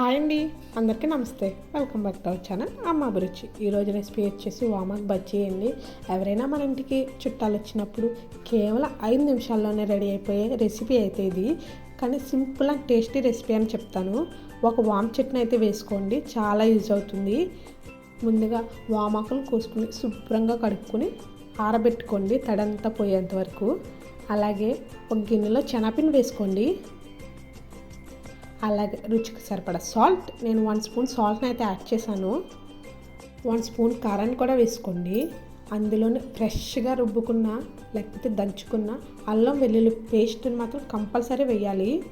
Hi అండి. అందరికీ నమస్తే. Welcome back to our channel. Amma Abhiruchi. ఈరోజు రెసిపీ వచ్చేసి వామక్ బజ్జీ అండి. ఎవరైనా మన ఇంటికి చుట్టాలు వచ్చినప్పుడు కేవలం ఐదు నిమిషాల్లోనే రెడీ అయిపోయే రెసిపీ అయితే ఇది. కానీ సింపుల్ అండ్ టేస్టీ రెసిపీ అని చెప్తాను. ఒక వామ్ చట్నీ అయితే వేసుకోండి. చాలా యూజ్ అవుతుంది. ముందుగా వామాకులు కోసుకుని శుభ్రంగా కడుక్కొని ఆరబెట్టుకోండి తడంతా పోయేంత వరకు. అలాగే ఒక గిన్నెలో శనగపిండి వేసుకోండి. అలాగే రుచికి సరిపడా సాల్ట్. నేను వన్ స్పూన్ సాల్ట్ని అయితే యాడ్ చేశాను. వన్ స్పూన్ కారాన్ని కూడా వేసుకోండి. అందులోనే ఫ్రెష్గా రుబ్బుకున్న లేకపోతే దంచుకున్న అల్లం వెల్లుల్లి పేస్ట్ని మాత్రం కంపల్సరీ వేయాలి.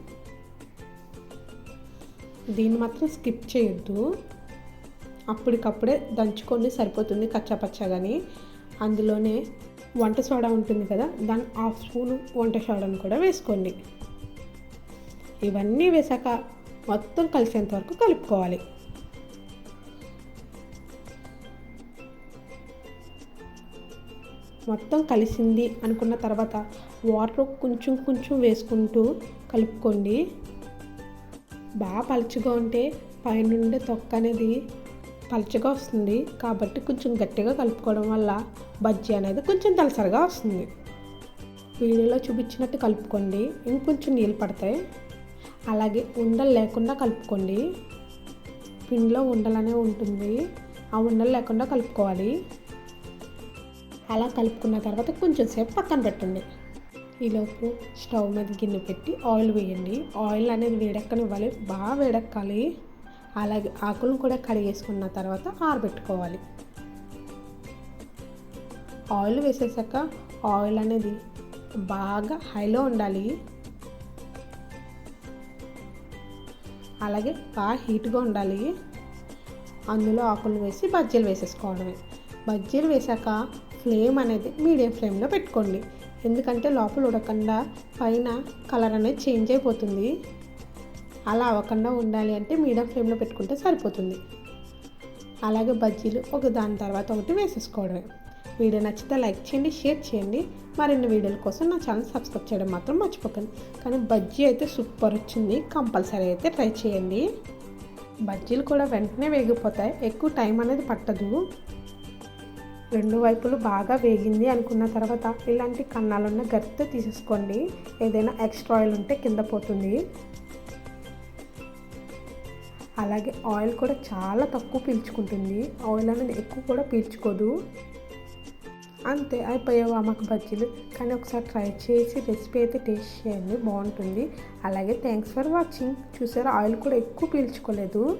దీన్ని మాత్రం స్కిప్ చేయొద్దు. అప్పటికప్పుడే దంచుకొని సరిపోతుంది కచ్చాపచ్చాగాని అందులోనే వంట సోడా ఉంటుంది కదా దాని హాఫ్ స్పూన్ వంట సోడాను కూడా వేసుకోండి. ఇవన్నీ వేసాక మొత్తం కలిసేంత వరకు కలుపుకోవాలి. మొత్తం కలిసింది అనుకున్న తర్వాత వాటర్ కొంచెం కొంచెం వేసుకుంటూ కలుపుకోండి. బాగా పలుచగా ఉంటే పైనుండే తొక్క అనేది పలుచగా వస్తుంది. కాబట్టి కొంచెం గట్టిగా కలుపుకోవడం వల్ల బజ్జీ అనేది కొంచెం తలసరిగా వస్తుంది. వీడియోలో చూపించినట్టు కలుపుకోండి. ఇంకొంచెం నీళ్ళు పడతాయి. అలాగే ఉండలు లేకుండా కలుపుకోండి. పిండిలో ఉండలనే ఉంటుంది. ఆ ఉండలు లేకుండా కలుపుకోవాలి. అలా కలుపుకున్న తర్వాత కొంచెం సేపు పక్కన పెట్టండి. ఈలోపు స్టవ్ మీద గిన్నె పెట్టి ఆయిల్ వేయండి. ఆయిల్ అనేది వేడెక్కనివ్వాలి బాగా వేడెక్కాలి. అలాగే ఆకులను కూడా కడిగేసుకున్న తర్వాత ఆరబెట్టుకోవాలి. ఆయిల్ వేసేసాక ఆయిల్ అనేది బాగా హైలో ఉండాలి. అలాగే బాగా హీట్గా ఉండాలి. అందులో ఆకులు వేసి బజ్జీలు వేసేసుకోవడమే. బజ్జీలు వేసాక ఫ్లేమ్ అనేది మీడియం ఫ్లేమ్లో పెట్టుకోండి. ఎందుకంటే లోపల ఉడకుండా పైన కలర్ అనేది చేంజ్ అయిపోతుంది. అలా అవ్వకుండా ఉండాలి అంటే మీడియం ఫ్లేమ్లో పెట్టుకుంటే సరిపోతుంది. అలాగే బజ్జీలు ఒక దాని తర్వాత ఒకటి వేసేసుకోవడమే. వీడియో నచ్చితే లైక్ చేయండి షేర్ చేయండి. మరిన్ని వీడియోల కోసం నా ఛానల్ సబ్స్క్రైబ్ చేయడం మాత్రం మర్చిపోకండి. కానీ బజ్జీ అయితే సూపర్ వచ్చింది. కంపల్సరీ అయితే ట్రై చేయండి. బజ్జీలు కూడా వెంటనే వేగిపోతాయి. ఎక్కువ టైం అనేది పట్టదు. రెండు వైపులు బాగా వేగింది అనుకున్న తర్వాత ఇలాంటి కన్నాలున్న గరితో తీసేసుకోండి. ఏదైనా ఎక్స్ట్రా ఆయిల్ ఉంటే కింద పోతుంది. అలాగే ఆయిల్ కూడా చాలా తక్కువ పీల్చుకుంటుంది. ఆయిల్ అనేది ఎక్కువ కూడా పీల్చుకోదు. అంతే అయిపోయావు అమ్మకు బజ్జీలు. కానీ ఒకసారి ట్రై చేసి రెసిపీ అయితే టేస్ట్ చేయండి బాగుంటుంది. అలాగే థ్యాంక్స్ ఫర్ వాచింగ్. చూసారా ఆయిల్ కూడా ఎక్కువ పీల్చుకోలేదు.